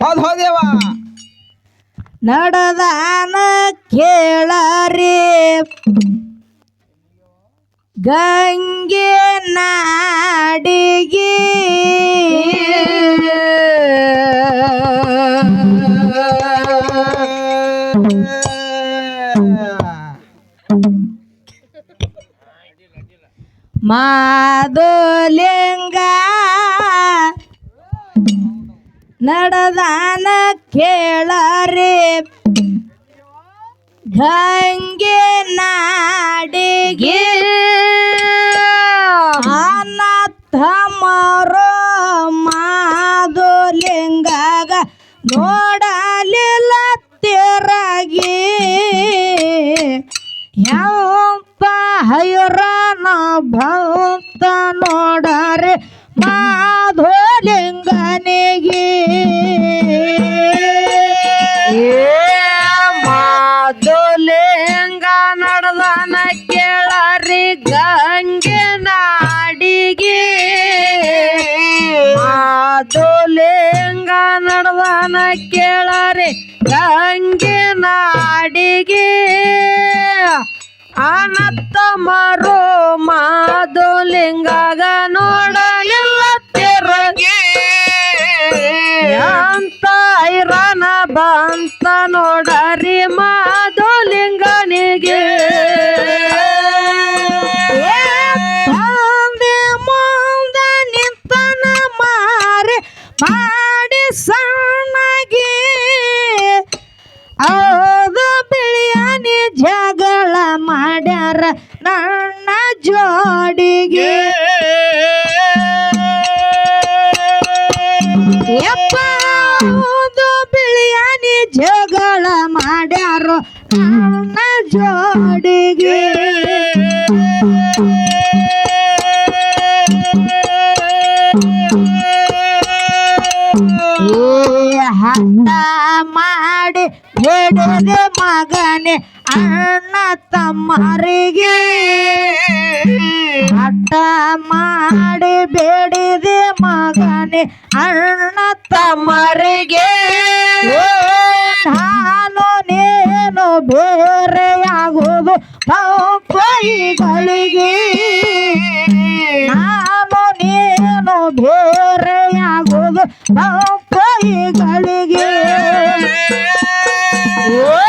ಹೌದ್ ಹೌದೇವ ನಡದಾನ ಕೇಳರಿ. ಗಂಗೆ ನಾಡಿಗೆ. ಮಾದೋಲಿಂಗ ನಡೆದಾನ ಕೇಳರಿ. ಗಂಗೆ ನಾಡಿಗೆ ಅನಥಮರೋ ಮಾಧುಲಿಂಗಾಗ ನೋಡಲಿಲ್ಲ ತಿರಗಿ. ಯಾವ ಹೈರಾಣ ಭಕ್ತ ನೋಡರೆ ಮಾಧೋಲಿಂಗನಿಗೆ. ಮಾಧೋಲಿಂಗ ನಡೆದನ ಕೇಳರಿ ಗಂಗೆ ನಾಡಿಗೆ. ಮಾಧೋಲಿಂಗ ನಡೆದನ ಕೇಳರಿ ಗಂಗೆ ನಾಡಿಗೆ. ಅನತ್ತ ಮರು ಮಾಧುಲಿಂಗಾಗ ನೋಡಲಿಲ್ಲ ತೆರಗೆ. ಅಂತ ಐರನ ಬಂತ ನೋಡರಿ ಮಾಧುಲಿಂಗನಿಗೆ ಅಣ್ಣ ತಮ್ಮರಿಗೆ ಹಠ ಮಾಡಿ ಬೇಡಿದೆ ಮಗನೇ. ಅಣ್ಣ ತಮ್ಮರಿಗೆ ನಾನು ನೀನು ಬೇರೆಯಾಗುವುದು. ಪೈಗಳಿಗೆ ನಾನು ನೀನು ಬೇರೆಯಾಗುವುದು. ಪೈಗಳಿಗೆ ಮಾಧುಲಿಂಗ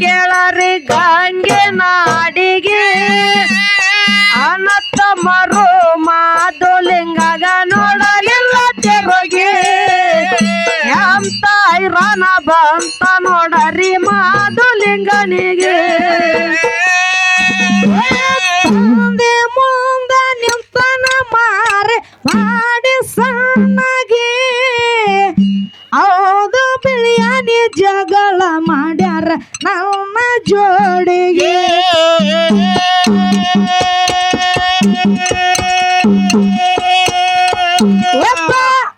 ಕೇಳರಿ ಗಂಗೆ ನಾಡಿಗೆ. ಅನತ್ತ ಮರು ಮಾಧುಲಿಂಗಗ ನೋಡಲಿಲ್ಲ ತೆರೋಗಿ. ಎಂತ ಐರನ ಬಂತ ನೋಡರಿ ಮಾಧುಲಿಂಗನಿಗೆ ಲಿಂಗನಿಗೆ. ಮುಂದ ನಿಂತನ ಮಾರೆ ಮಾಡಿ ಸಣ್ಣಗೆ. ಹೌದು ಬಿಳಿಯಾನಿ ಜಗಳ ಮಾಡ್ಯಾರ ನಮ್ಮ ಜೋಡಿಗೆ. ಯಪ್ಪ,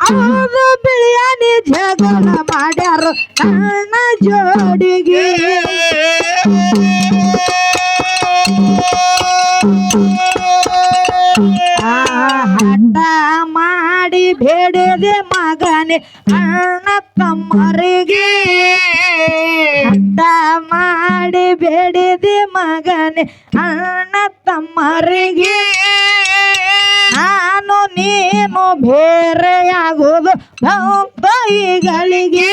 ಹೌದು ಬಿಳಿಯಾನಿ ಜಗಳ ಮಾಡ್ಯಾರ ನನ್ನ ಜೋಡಿಗೆ. ಹಠ ಮಾಡಿ ಬೇಡದೆ ಮಗನೇ ತಮ್ಮರಿಗೆ ಅಂತ ಮಾಡಿ ಬೇಡಿದೆ ಮಗನೆ. ಅಣ್ಣ ತಮ್ಮರಿಗೆ ನಾನು ನೀನು ಬೇರೆಯಾಗುವುದು ಬೈಗಳಿಗೆ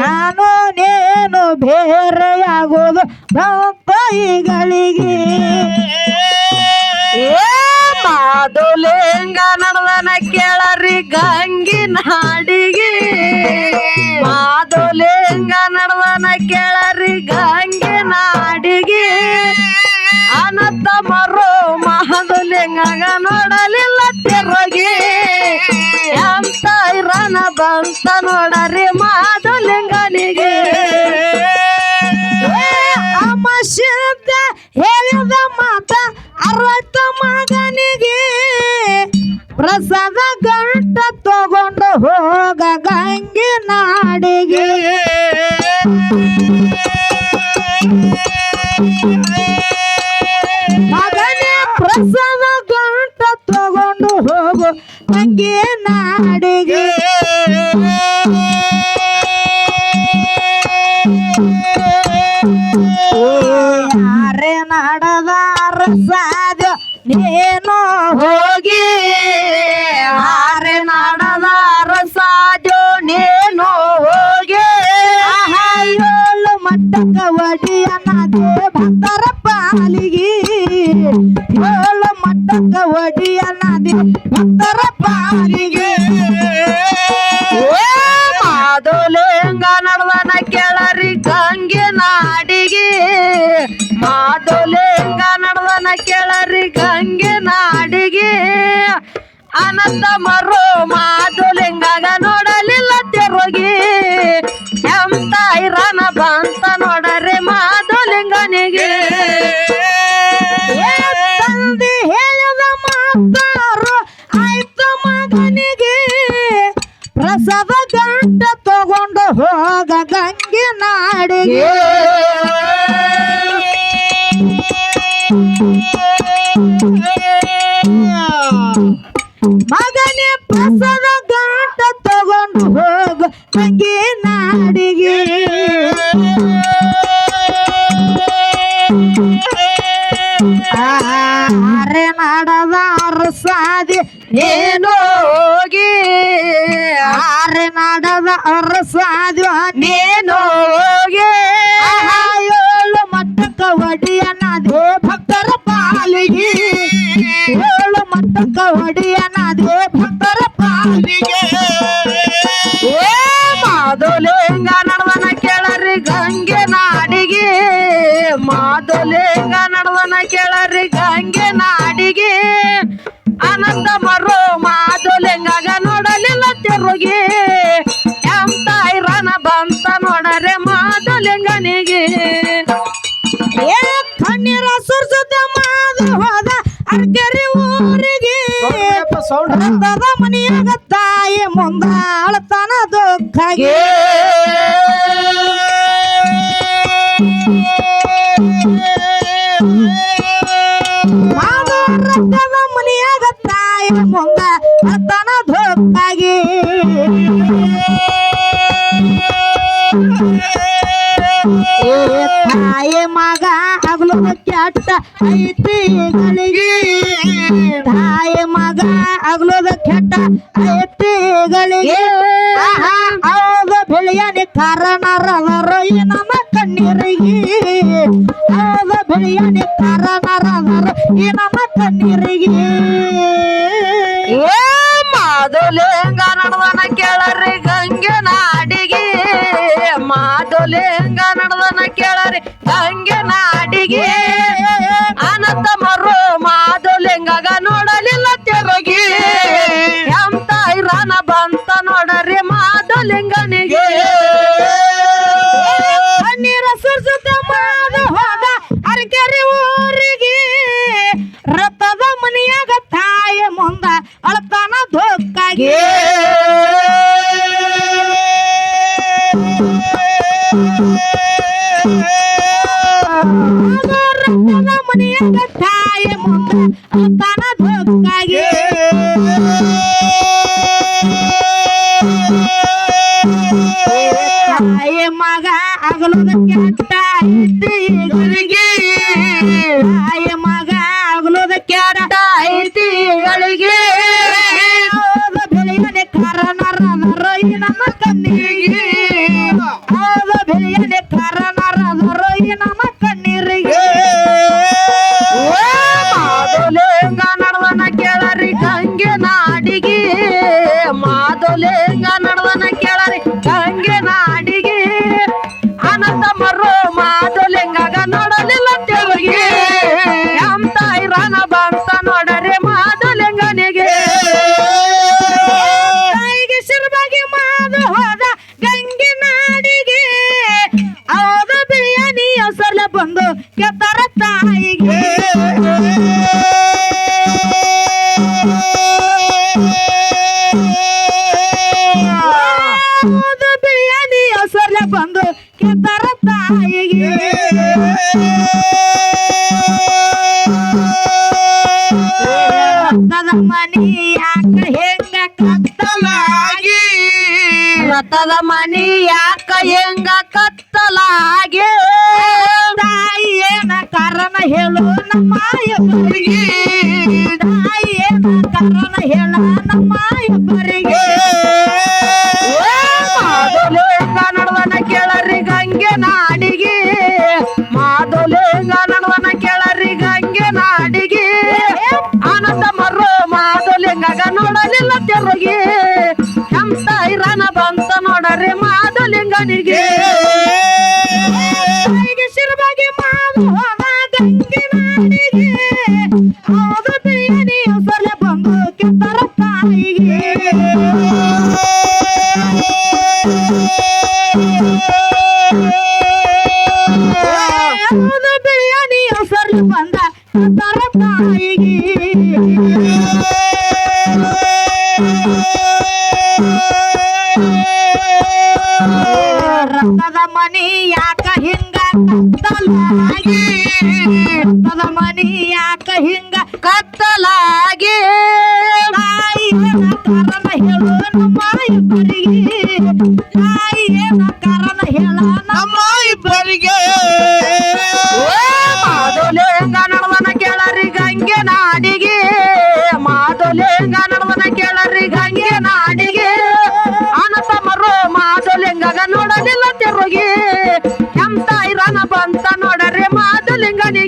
ನಾನು ನೀನು ಬೇರೆಯಾಗುವುದು ಬೈಗಳಿಗೆ ಏ ಮಾಧುಲಿಂಗ ನಡೆದನ ಕೇಳರಿ ಗಂಗಿ ನಾಡಿಗೆ. ಲಿಂಗ ನಡೆದನ ಕೇಳರಿ ಗಂಗಿನ ಹಾಡಿಗೆ ಅನಂತ ಮರು ಮಾಧುಲಿಂಗ ನೋಡಲಿಲ್ಲ ತಿರುಗಿ. ಅಂತ ಇರನ ಬಂತ ನೋಡರಿ ಮಾಧುಲಿಂಗನಿಗೆ ಅಮ್ಮ ಶಬ್ದ ಹೇಳಿದ ಮಾತ ಅರವತ್ತ ಕಳಸದ ಗಂಟ ತಗೊಂಡು ಹೋಗ ಗಂಗೆ ನಾಡಿಗೆ ಮಗನೇ ಪ್ರಸವ ಗಂಟ ತಗೊಂಡು ಹೋಗು ಗಂಗೆ ನಾಡಿಗೆ ಯಾರೇ ನಡದಾರ ಸಾಧ್ಯ ನೀನು ಹೋಗಿ ನನ್ನ ಮರು ಮಾದುಲಿಂಗಾಗ ನೋಡಲಿಲ್ಲ ತಿರುಗಿ. ಎಂತ ಐರನ ಬಂತ ನೋಡರಿ ಮಾದುಲಿಂಗನಿಗೆ ಲಿಂಗನಿಗೆ. ಪ್ರಸಾದ ಪ್ರಸವ ಗಂಟ ತಗೊಂಡು ಹೋಗ ಗಂಗೆ ನಾಡಿಗೆ. 关机 ಲಿಂಗನಿಗೆ ಕಣ್ಣೀರ ಸುರ್ಸುತ್ತ ಮಾದು ಹೋದ ಅರ್ಗರಿ ಊರಿಗೆ. ಅಂದದ ಮನೆಯಾಗ ತಾಯಿ ಮುಂದ ಅಳತನ ದುಃಖಗೆ ಐತಿ ಗಳಿಗೆ ತಾಯಿ ಮಗ ಅಗ್ಲೋದ ಕೆಟ್ಟ ಐತಿ ಗಳಿಗೆ ಹೌದ ಬೆಳೆಯನಿ ಕಾರಣರವರು ನಮ್ಮ ಕಣ್ಣೀರಿಗೆ ಹೌದ ಬೆಳೆಯನಿ ಕಾರಣರವರು ಈ ನಮ್ಮ ಕಣ್ಣೀರಿಗೆ ಮಾಧುಲಿಂಗ ನಡೆದನ ಕೇಳರಿ ಗಂಗೆ ನಾಡಿಗೆ ಮಾಧುಲಿಂಗ ನಡೆದನ ಕೇಳರಿ ಗಂಗೆ ನಾಡಿಗೆ ರಥದ ಮನಿ ಯಾಕ ಹೆಂಗ ಕತ್ತಲಾಗೆ? ತಾಯಿ ಏನ ಕಾರಣ ಹೇಳು ನಮ್ಮ ಎಬ್ಬರಿಗೆ ತಾಯಿ ಏನ ಕಾರಣ ಹೇಳ ನಮ್ಮ ಎಬ್ಬರಿಗೆ ಮಾದಲು ಹೆಂಗ ಕೇಳರಿ ಗಂಗೆ ನಾಡಿಗೆ. ಮಾದಲು ಹೆಂಗ ಕೇಳರಿ ಗಂಗೆ ನಾಡಿಗೆ. ಆನಂದ ಮರು ಮಾದಲು ನೋಡಲಿಲ್ಲ ತೆರಗಿ ಬಂತ ನೋಡರಿ ಮಾಧುಲಿಂಗನಿಗೆ ಕತ್ತಲಾಗಿ ರಕ್ತದ ಮನಿ ಯಾಕ ಹಿಂಗ ಕತ್ತಲಾಗಿ? ತಾಯಿ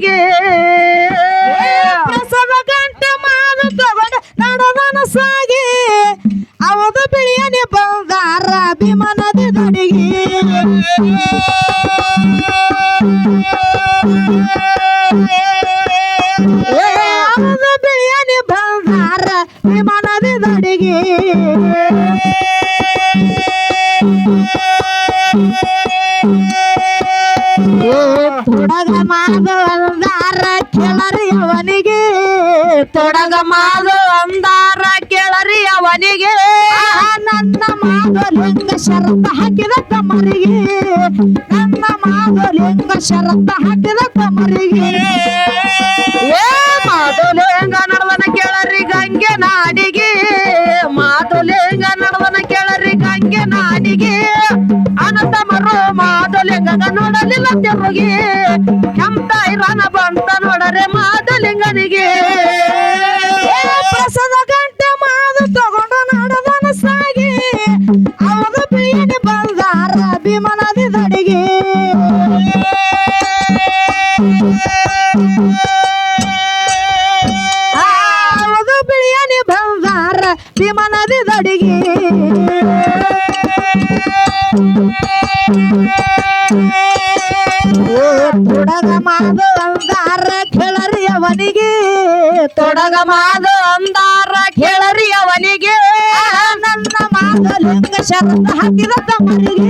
ಮಾಧುಲಿಂಗನಿಗೆ ತೊಡಗ ಮಾದು ಅಂದಾರ ಕೇಳರಿ ಅವನಿಗೆ. ನನ್ನ ಮಾದಲಿಂಗ ಶರತ್ತ ಹಾಕಿದ ತಮ್ಮರಿಗೆ. ನನ್ನ ಮಾದಲಿಂಗ ಶರತ್ತ ಹಾಕಿದ ತಮ್ಮರಿಗೆ. ಏ ಮಾದಲಿಂಗ ನಡವನ ಕೇಳರಿ ಗಂಗೆ ನಾಡಿಗೆ. ಮಾಧುಲಿಂಗಗ ನೋಡಲಿಲ್ಲ ತೆರುಗಿ ಕೆಂಪ ಇರಾನ ಬಂತ ನೋಡರೆ ಮಾಧುಲಿಂಗನಿಗೆ ನನ್ನ ಮಾದಲಿಂಗ ಶರತ್ತ ಹಾಕಿದ ತಮರಿಗೆ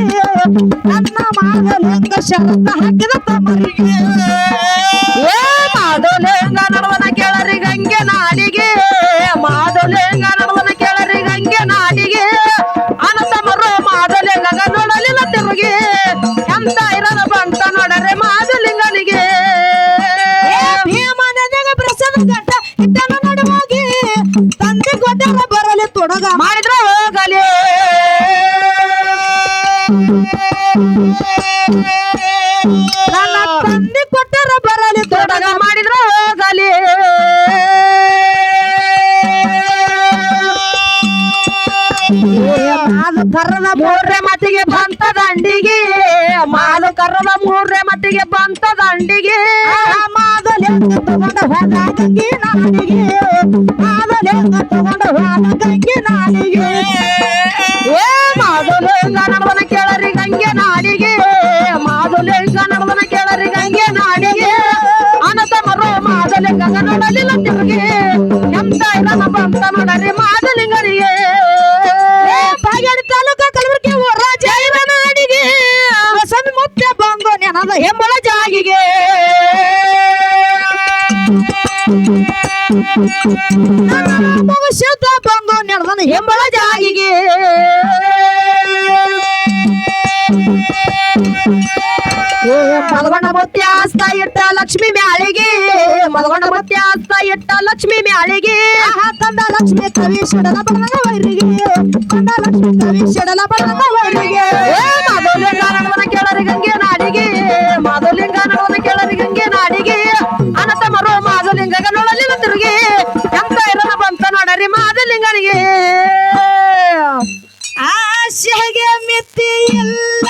ನನ್ನ ಮಾದಲಿಂಗ ಶರತ್ತ ಹಾಕಿದ ತಮರಿಗೆ ಏ ಮಾಧುಲಿಂಗ ನಡವನ ಕೇಳರಿ ಗಂಗೆ ನಾಲಿಗೆ. ಮಾಧುಲಿಂಗ ನಡವನ ಕೇಳರಿ ಗಂಗೆ ನಾಲಿಗೆ. ಅನಂತ ಮರು ಮಾಧುಲಿಂಗಗ ನೋಡಲಿಲ್ಲ ತಿರುಗಿ. ಎಂತ ಇರದ ಬಂತ ನೋಡರೆ ಮಾದಲಿಂಗನಿಗೆ. ಏ ಭೀಮನದಿಗ ಪ್ರಸನ್ನ ಗಂಟ ಇದ್ದನ ನಡುವಾಗಿ ತಂದೆ ಕೊಟ್ಟರ ಬರಲಿ ತೊಡಗ. ಮಾಡಿದ್ರ ನನ್ನ ತಂದೆ ಕೊಟ್ಟರ ಬರಲಿ ತೊಡಗ ಮಾಡಿದ್ರ ಹೋಗಲಿ. ಮಾದು ಕರ್ರದ ಮೂರನೇ ಮಟ್ಟಿಗೆ ಬಂತ ದಂಡಿಗೆ. ಮಾದು ಕರ್ರದ ಮೂರನೇ ಮಟ್ಟಿಗೆ ಬಂತ ದಂಡಿಗೆ. ಮಾದಲೆ ತಗೊಂಡ ಹೋದ ಗಂಗೆ ನಾಡಿಗೆ ಮಾದಲಿಂಗ ತಗೊಂಡ ಹೋದ ನಾಡಿಗೆ ಏ ಮಾಧುಲಿಂಗ ನಡವನ ಕೇಳರಿ ಗಂಗೆ ನಾಡಿಗೆ ಮಾಧುಲಿಂಗ ನಡವನ ಕೇಳರಿ ಗಂಗೆ ನಾಡಿಗೆ ಅನಂತ ಮರು ಮಾಧುಲಿಂಗ ನೋಡಲಿಲ್ಲ ತಿರುಗಿ. ಎಂತ ಇದನ್ನ ಬಂತ ನೋಡರಿ ಏ, ಬಾಗೇಡಿ ತಾಲೂಕ ಕಲಬುರಗಿ ಊರ ಜೈರ ನಾಡಿಗೆ. ಬಸವ ಮುತ್ಯ ಬಂದು ನೆನದ ಹೆಮ್ಮಳ ಜಾಗಿಗೆ. ಮಲಗೊಂಡ ಮುತ್ಯ ಹಸ್ತ ಇಟ್ಟ ಲಕ್ಷ್ಮಿ ಮ್ಯಾಳಿಗೆ. ಮಲಗೊಂಡ ಮುತ್ಯ ಹಸ್ತ ಇಟ್ಟ ಲಕ್ಷ್ಮಿ ಮ್ಯಾಳಿಗೆ. ತಂದ ಲಕ್ಷ್ಮಿ ಕವಿ ಶಡಲ ಬಡದ ವೈರಿಗೆ. ತಂದ ಲಕ್ಷ್ಮಿ ಕವಿ ಶಡಲ ಬಡದ ವೈರಿಗೆ ಮಾಧವಲಿಂಗ ನಡವನ ಕೇಳರಿ ಗಂಗೆ ನಾಡಿಗೆ. ಮಾಧವಲಿಂಗ ಕೇಳರಿ ಗಂಗೆ ನಾಡಿಗೆ. ಅನಂತ ಮರೋ ಮಾಧವಲಿಂಗ ನೋಡಲಿಲ್ಲ ತಿರುಗಿ ಎಂತ ಇರನ ಬಂತ ನೋಡರಿ ಮಾಧವಲಿಂಗನಿಗೆ ಆಶೆಗೆ ಮಿತಿ ಇಲ್ಲ.